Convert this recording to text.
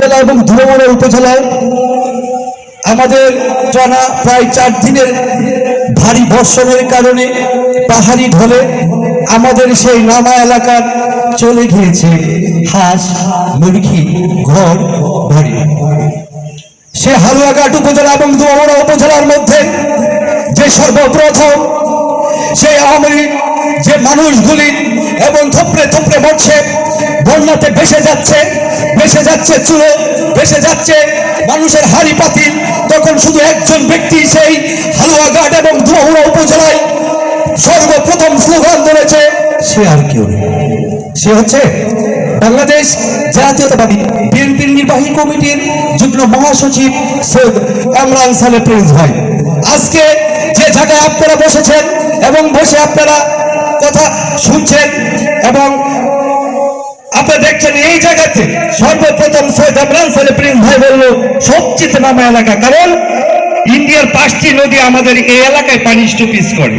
জেলা এবং ধুলোমড়া উপজেলায় আমাদের টানা প্রায় চার দিনের ভারী বর্ষণের কারণে পাহাড়ি ঢলে আমাদের সেই নামা এলাকার চলে গিয়েছে হাঁস, মুরগি, ঘর, বাড়ি। সে হালুয়াঘাট উপজেলা এবং দুয়ামড়া উপজেলার মধ্যে যে সর্বপ্রথম সেই আওয়ামী যে মানুষগুলি এবং থপড়ে থপড়ে মরছে বন্যাতে ভেসে যাচ্ছে ভেসে যাচ্ছে চুলো, ভেসে যাচ্ছে মানুষের হাড়ি পাতিল। তখন শুধু একজন ব্যক্তি সেই হালুয়াঘাট এবং দুয়ামড়া উপজেলায় সর্বপ্রথম স্লোগান ধরেছে, সে আর কেউ নেই। সে হচ্ছে বাংলাদেশ জাতীয়তাবাদী বিএনপির নির্বাহী কমিটির যুগ্ম মহাসচিব সৈয়দ ইমরান সালে প্রিন্স ভাই। আজকে যে জায়গায় আপনারা বসেছেন এবং বসে আপনারা কথা শুনছেন এবং আপনারা দেখছেন এই জায়গাতে সর্বপ্রথম সৈয়দ ইমরান সালে প্রিন্স ভাই বলল সবচেয়ে নামা এলাকা। কারণ ইন্ডিয়ার পাঁচটি নদী আমাদের এই এলাকায় পানি স্টুপিস করে।